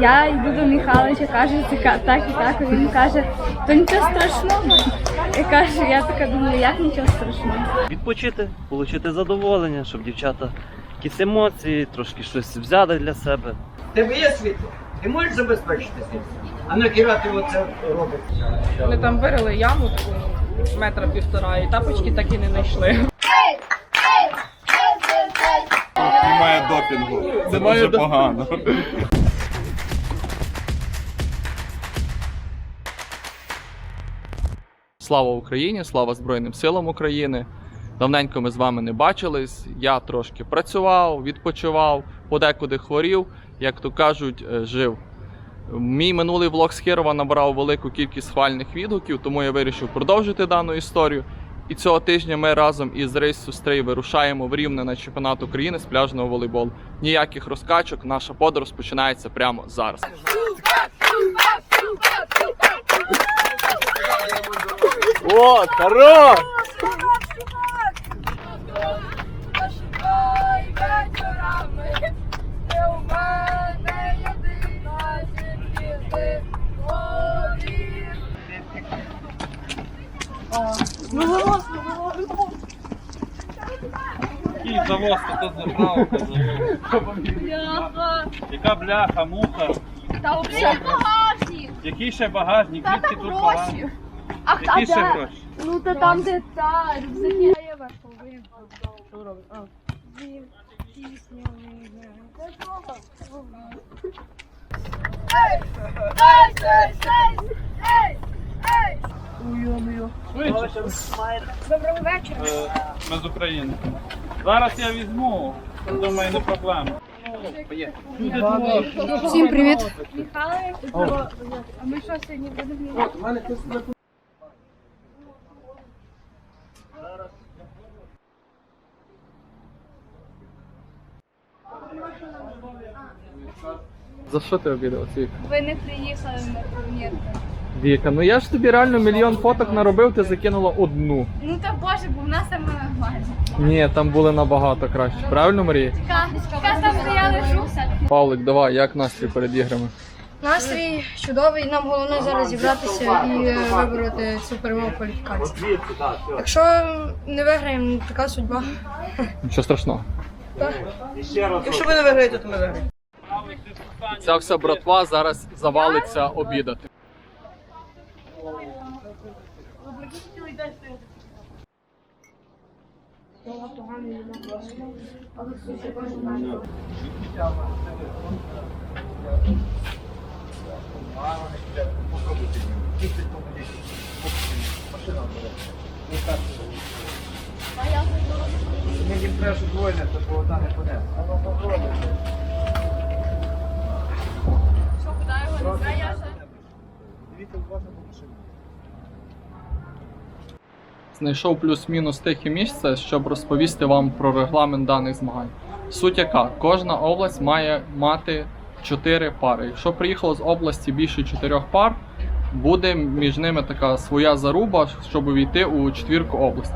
Я йду до Михайловича, каже, це так і так. Він каже, то нічого страшного. Я кажу, я така думаю, як нічого страшного. Відпочити, отримати задоволення, щоб дівчата якісь емоції, трошки щось взяли для себе. Тебе є світло? Ти можеш забезпечити світло? А на Кіра ти оце робиш? Вони там вирили яму таку метра півтора, і тапочки так і не знайшли. Допінгу. Це дуже погано. Слава Україні, слава Збройним силам України. Давненько ми з вами не бачились. Я трошки працював, відпочивав, подекуди хворів, як то кажуть, е, жив. Мій минулий влог з Хирова набрав велику кількість хвальних відгуків, тому я вирішив продовжити дану історію. І цього тижня ми разом із рейсу Стрий вирушаємо в Рівне на чемпіонат України з пляжного волейболу. Ніяких розкачок, наша подорож починається прямо зараз. О, хорош! Який тут забрав? Яка бляха, муха. Та взагалі Який ще багажник? Та тут гроші. А, Які ще гроші? Ну та там, де та рюкзаки. Я вашу вийду. Що робить? А. Доброго вечора. Е, Ми з України. Зараз я візьму. Думаю, не проблема. Всім привіт. Михайло, а ми що сьогодні будемо? За що ти обідав? Ви не приїхали на турнір. Віка, ну я ж тобі реально мільйон фоток наробив, ти закинула одну. Ну та боже, бо в нас там нормально. Ні, там були набагато краще. Правильно, Марія? Яка там стояли жуса. Павлик, давай, як настрій перед іграми? Настрій чудовий. Нам головне зараз зібратися і е, вибороти цю перемогу кваліфікації. Якщо не виграємо, така судьба. Нічого страшного. Якщо ви не виграєте, то ми виграємо. Ця вся братва зараз завалиться обідати. Мені треба, щоб двоє, то бо одна не поде. Що, куди його не знаю, Дивіться, уважно по машині. Знайшов плюс-мінус тихе місце, щоб розповісти вам про регламент даних змагань. Суть яка, кожна область має мати 4 пари. Якщо приїхало з області більше 4 пар, буде між ними така своя заруба, щоб увійти у четвірку область.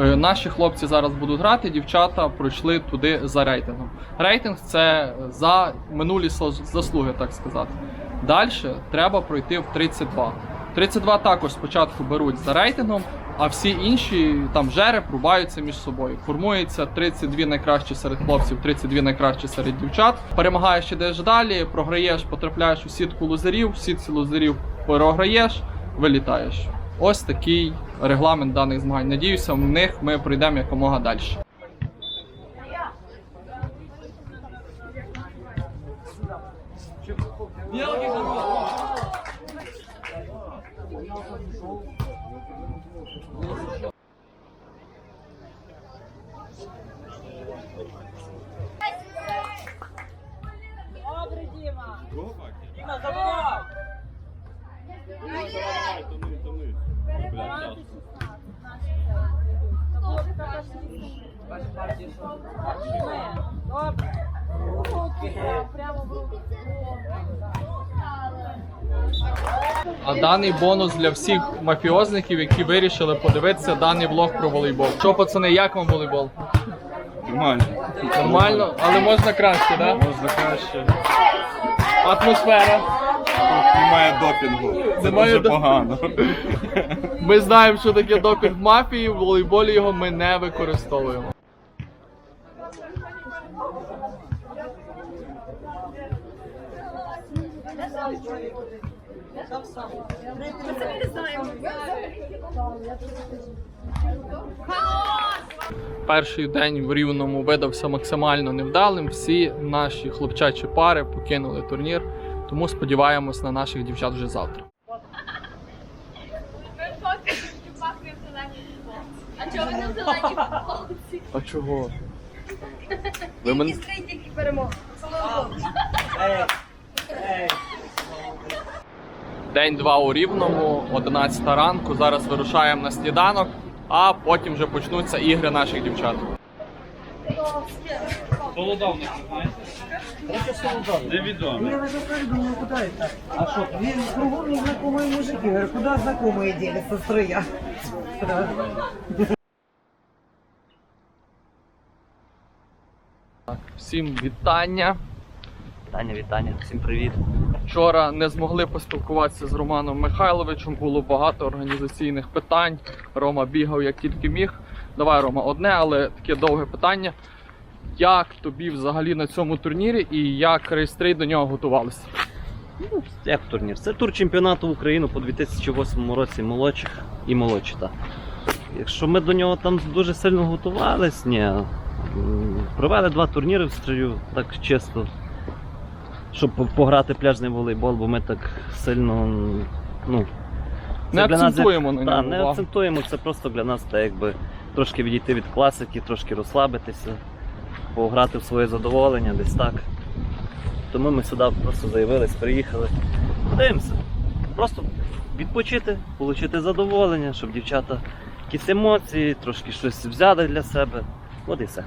Е, Наші хлопці зараз будуть грати, дівчата пройшли туди за рейтингом. Рейтинг це за минулі заслуги, так сказати. Далі треба пройти в 32. 32 також спочатку беруть за рейтингом, а всі інші там жери рубаються між собою. Формується 32 найкращі серед хлопців, 32 найкращі серед дівчат. Перемагаєш ідеш далі, програєш, потрапляєш у сітку лузерів, в сітці лузерів програєш, вилітаєш. Ось такий регламент даних змагань. Надіюся, в них ми пройдемо якомога далі. 미안하게 가는 거 Добре, Діма! Діма, забувай! Тони, тони. Перебирати 16. Добре. А даний бонус для всіх мафіозників, які вирішили подивитися даний влог про волейбол. Що, пацани, як вам волейбол? Нормально. Нормально, але можна краще, так? Можна краще. Атмосфера. Немає допінгу. Це Немає дуже до- погано. Ми знаємо, що таке допінг мафії, в волейболі його ми не використовуємо. Перший день в рівному видався максимально невдалим. Всі наші хлопчачі пари покинули турнір, тому сподіваємось на наших дівчат вже завтра. А чого ви не зелені футболці? А чого? Ви мене Тільки перемога. День два у Рівному, 11 ранку. Зараз вирушаємо на сніданок, а потім вже почнуться ігри наших дівчат. Солодовник, знаєте? Невідомий. Я даже так думаю, куда это? А что, весь кругом незнакомые мужики. Говорю, куда знакомые дели со строя? Да. Всім вітання. Вітання, вітання, всім привіт. Вчора не змогли поспілкуватися з Романом Михайловичем. Було багато організаційних питань. Рома бігав як тільки міг. Давай, Рома, одне, але таке довге питання. Як тобі взагалі на цьому турнірі і як реєстри до нього готувалися? Як турнір? Це тур чемпіонату України по 2008 році молодших і молодші. Якщо ми до нього там дуже сильно готувались, ні. Провели два турніри в строю, так чисто. Щоб пограти пляжний волейбол, бо ми так сильно. Ну, Не це для нас акцентуємо на Та, не акцентуємо, це просто для нас так, якби трошки відійти від класики, трошки розслабитися, пограти в своє задоволення, десь так. Тому ми сюди просто заявились, приїхали. Подивимося. Просто відпочити, отримати задоволення, щоб дівчата якісь емоції, трошки щось взяли для себе. От і все.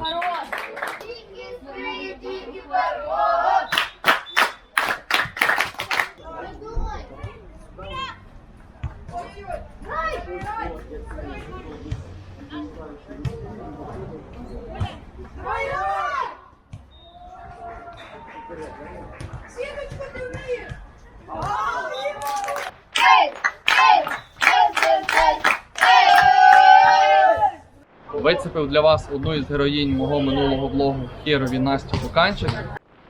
Хорош! Тільки збрий, тільки ворог! Подумай! Вицепив для вас одну із героїнь мого минулого влогу Кірові Настю Буканчик.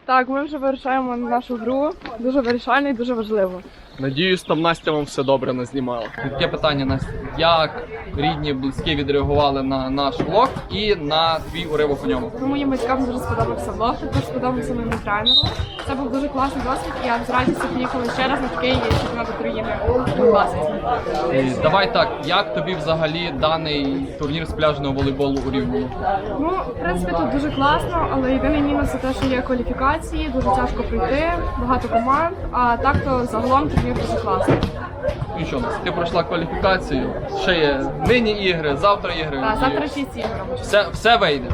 Так, ми вже вирішаємо на нашу гру. Дуже вирішально і дуже важливо. Надіюсь, там Настя вам все добре назнімала. Таке питання, Настя. Як рідні, близькі відреагували на наш влог і на твій уривок у ньому? Моїм батькам дуже сподобався влог, також сподобався моєму тренеру. Це був дуже класний досвід, і я з радістю поїхала ще раз на такий чемпіонат України. Класний. І Давай так, як тобі взагалі даний турнір з пляжного волейболу у Рівному? Ну, в принципі, тут дуже класно, але єдиний мінус це те, що є кваліфікації, дуже тяжко пройти, багато команд. А так то загалом турнір дуже класно. Ну що, Настя, ти пройшла кваліфікацію, ще є нині ігри, завтра ігри. Так, І завтра шість ігор. Все, все вийде.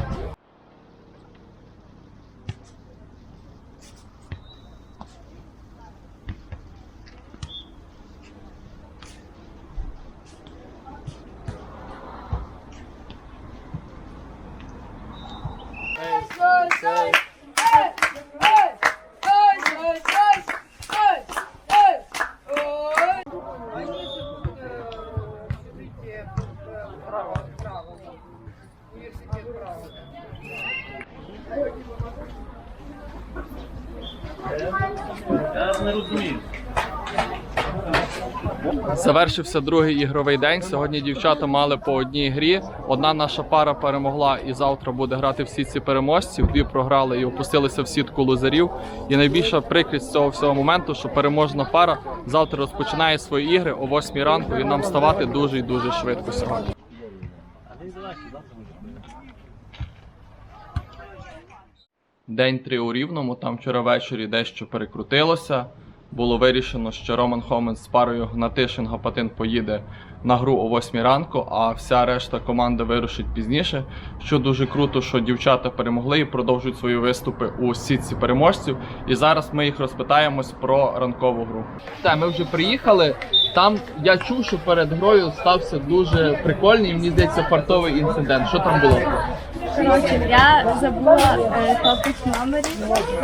Не розумію. Завершився другий ігровий день. Сьогодні дівчата мали по одній грі. Одна наша пара перемогла і завтра буде грати всі ці переможці. Дві програли і опустилися в сітку лузерів. І найбільша прикрість цього всього моменту, що переможна пара завтра розпочинає свої ігри о 8 ранку і нам ставати дуже і дуже швидко сьогодні. День три у рівному. Там вчора ввечері дещо перекрутилося. було вирішено, що Роман Хоменс з парою Гнатишин Гапатин поїде на гру о 8 ранку, а вся решта команди вирушить пізніше. Що дуже круто, що дівчата перемогли і продовжують свої виступи у сітці переможців. І зараз ми їх розпитаємось про ранкову гру. Так, ми вже приїхали. Там я чув, що перед грою стався дуже прикольний, мені здається, фартовий інцидент. Що там було? Коротше, я забула е, топик номерів.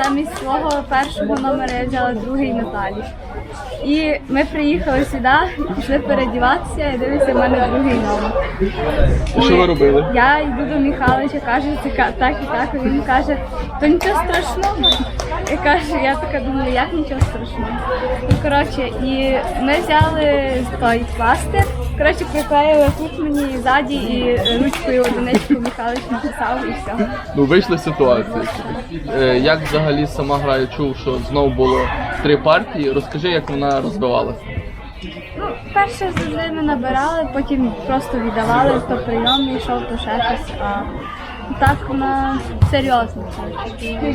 Замість свого першого номера я взяла другий Наталі. І ми приїхали сюди, пішли передіватися, і дивлюся, в мене другий номер. І що ви робили? Я йду до Михайловича, кажу, це ка- так і так. Він каже, то нічого страшного. Я кажу, я така думаю, як нічого страшного. Ну, коротше, і ми взяли той пластир. Коротше, приклеїли тут мені ззаді і ручкою одиничку Михайлович написав і все. Ну, вийшли ситуації. Е, як взагалі сама гра я чув, що знову було три партії. Розкажи, як вона розвивалася. Ну, перше завжди ми набирали, потім просто віддавали, то прийом йшов, то ще щось. А так вона серйозно.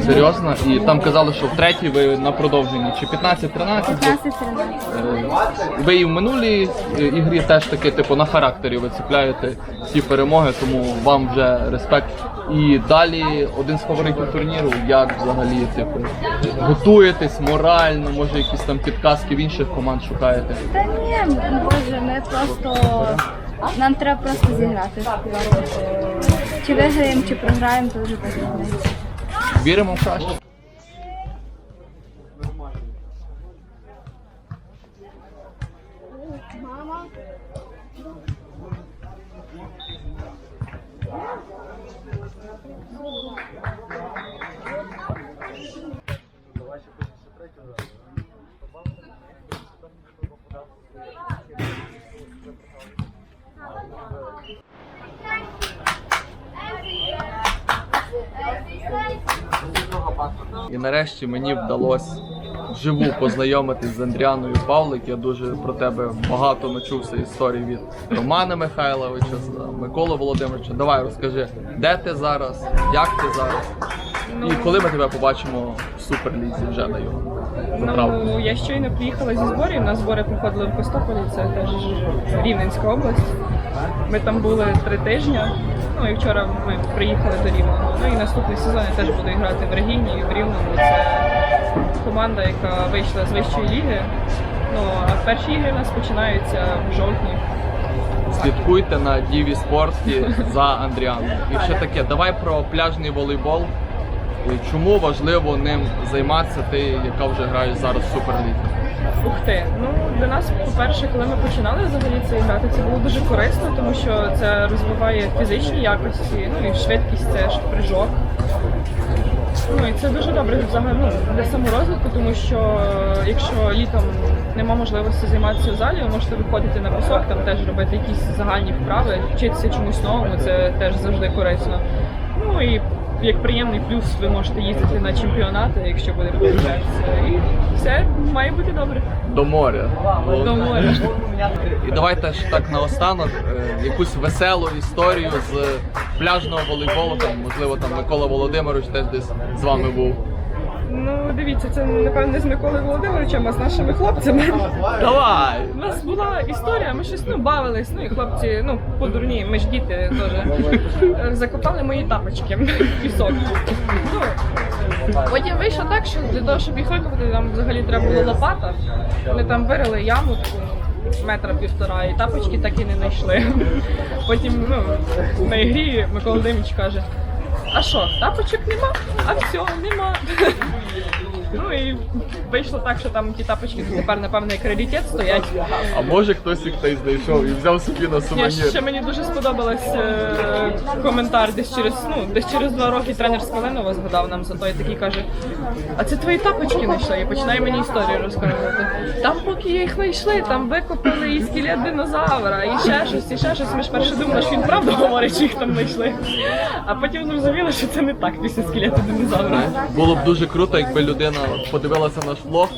Серйозно? І там казали, що в третій ви на продовженні чи 15-13. 15-13. Е, Ви і в минулій е, ігрі теж таки, типу, на характері ви цепляєте ці перемоги, тому вам вже респект. І далі один з фаворитів турніру, як взагалі, типу, готуєтесь морально, може якісь там підказки в інших команд шукаєте. Та ні, боже, ми просто. Нам треба просто зіграти. Чи виграємо, чи програємо, то вже без різниці. Віримо в краще. І нарешті мені вдалося вживу познайомитись з Андріаною Павлик. Я дуже про тебе багато начувся історій від Романа Михайловича, з Миколи Володимировича. Давай розкажи, де ти зараз, як ти зараз, і коли ми тебе побачимо в суперлізі вже на його. Ну, я щойно приїхала зі зборів. На збори приходили в Костополі, це теж Рівненська область. Ми там були три тижні. Ну і вчора ми приїхали до Рівного. Ну і наступний сезон я теж буду грати в Регіні і в Рівному. Це команда, яка вийшла з вищої ліги. Ну а перші ігри у нас починаються в жовтні. Слідкуйте на Діві Спорті за Андріаном. І ще таке, давай про пляжний волейбол. Чому важливо ним займатися ти, яка вже граєш зараз в суперлізі? Ух ти. Ну для нас, по-перше, коли ми починали взагалі це грати, це було дуже корисно, тому що це розвиває фізичні якості, ну і швидкість це ж прыжок. Ну і це дуже добре взагалі ну, для саморозвитку, тому що е, якщо літом нема можливості займатися в залі, ви можете виходити на пісок, там теж робити якісь загальні вправи, вчитися чомусь новому, це теж завжди корисно. Ну і як приємний плюс, ви можете їздити на чемпіонати, якщо буде получатися. І все має бути добре. До моря. До моря. І давайте ж так наостанок е, якусь веселу історію з пляжного волейболу. Там, можливо, там Микола Володимирович теж десь з вами був. Дивіться, це напевно не з Миколою Володимировичем, а з нашими хлопцями. Давай! У нас була історія, ми щось ну бавились, ну і хлопці, ну по дурні, ми ж діти теж закопали мої тапочки в пісок. Ну, потім вийшло так, що для того, щоб їх викопати, нам взагалі треба була лопата. Ми там вирили яму таку метра півтора, і тапочки так і не знайшли. Потім ну, на ігрі Микола Володимирович каже. А що, тапочок нема? А все, нема. Ну і вийшло так, що там ті тапочки тепер, напевно, як раритет стоять. А може хтось їх той знайшов і взяв собі на Ні, сувенір? ще мені дуже сподобалось е, коментар десь через ну десь через два роки тренер з Калинова згадав нам за то і такий каже: А це твої тапочки знайшли? І починає мені історію розказувати. Там, поки їх знайшли, там викопали і скелет динозавра, і ще щось, і ще щось. Ми ж перше думали, що він правду говорить, що їх там знайшли. А потім зрозуміли, що це не так після скелету динозавра. Було б дуже круто, якби людина подивилася наш влог,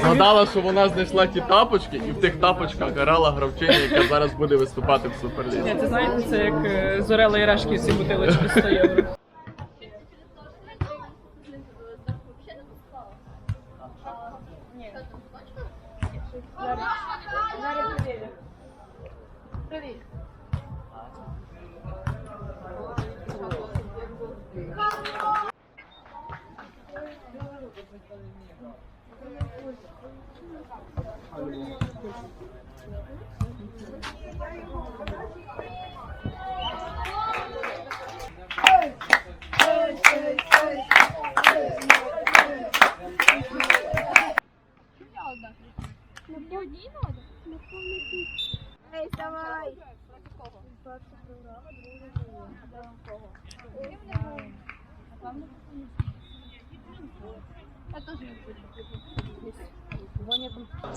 згадала, що вона знайшла ті тапочки, і в тих тапочках грала гравчиня, яка зараз буде виступати в Суперлізі. Ти знаєте, це як е, зорела і решки всі бутилочки стояли. 아이고.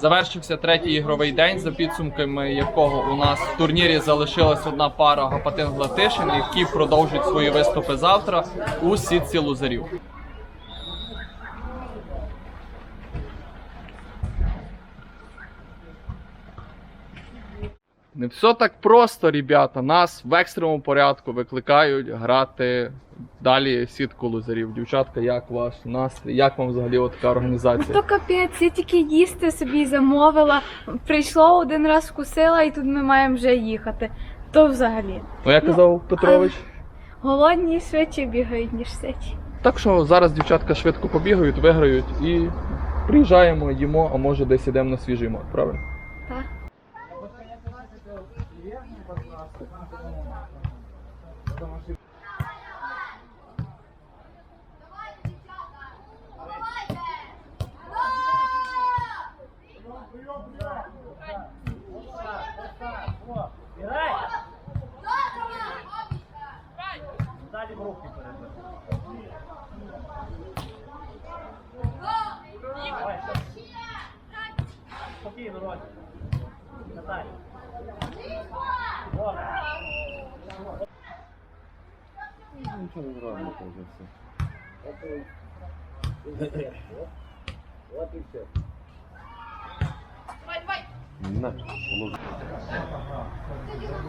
Завершився третій ігровий день, за підсумками якого у нас в турнірі залишилась одна пара Гапатин Глатишин, які продовжують свої виступи завтра у сітці лузерів. Не все так просто, ребята. Нас в екстреному порядку викликають грати далі сітку лузерів. Дівчатка, як ваш настрій? Як вам взагалі от така організація? То капець, я тільки їсти собі замовила. Прийшло один раз вкусила, і тут ми маємо вже їхати. То взагалі. Ну, як казав Петрович. Голодні швидше бігають, ніж ситі. Так що зараз дівчатка швидко побігають, виграють і приїжджаємо, їмо, а може десь ідемо на свіжий мод, правильно?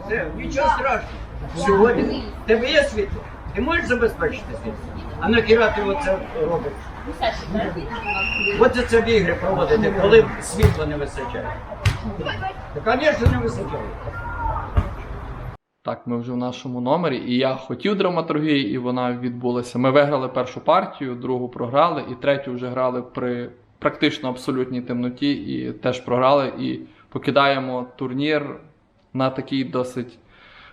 Це, нічого страшного. Сьогодні в тебе є світло? Ти можеш забезпечити світло? А нахіра ти оце робиш? Оце це в ігри проводити, коли світла не вистачає. Та, звісно, не вистачає. Так, ми вже в нашому номері, і я хотів драматургії, і вона відбулася. Ми виграли першу партію, другу програли, і третю вже грали при практично абсолютній темноті, і теж програли. І покидаємо турнір на такій досить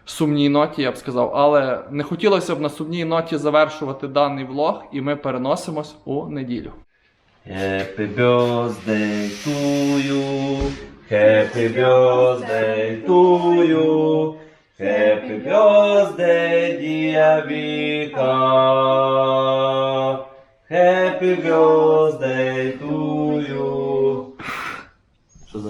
сумній ноті, я б сказав. Але не хотілося б на сумній ноті завершувати даний влог, і ми переносимось у неділю. Happy birthday to you. Happy birthday to you. Happy birthday, dear Vika. Happy birthday to you. Що за?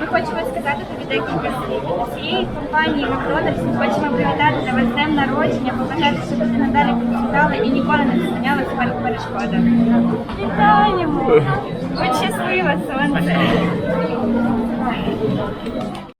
Ми хочемо сказати тобі декілька слів. Цієї компанії Макдональдс ми хочемо привітати тебе з днем народження, побажати, щоб ти надалі процвітала і ніколи не зупинялася перед перешкодами. Вітаємо! Будь щаслива, сонце!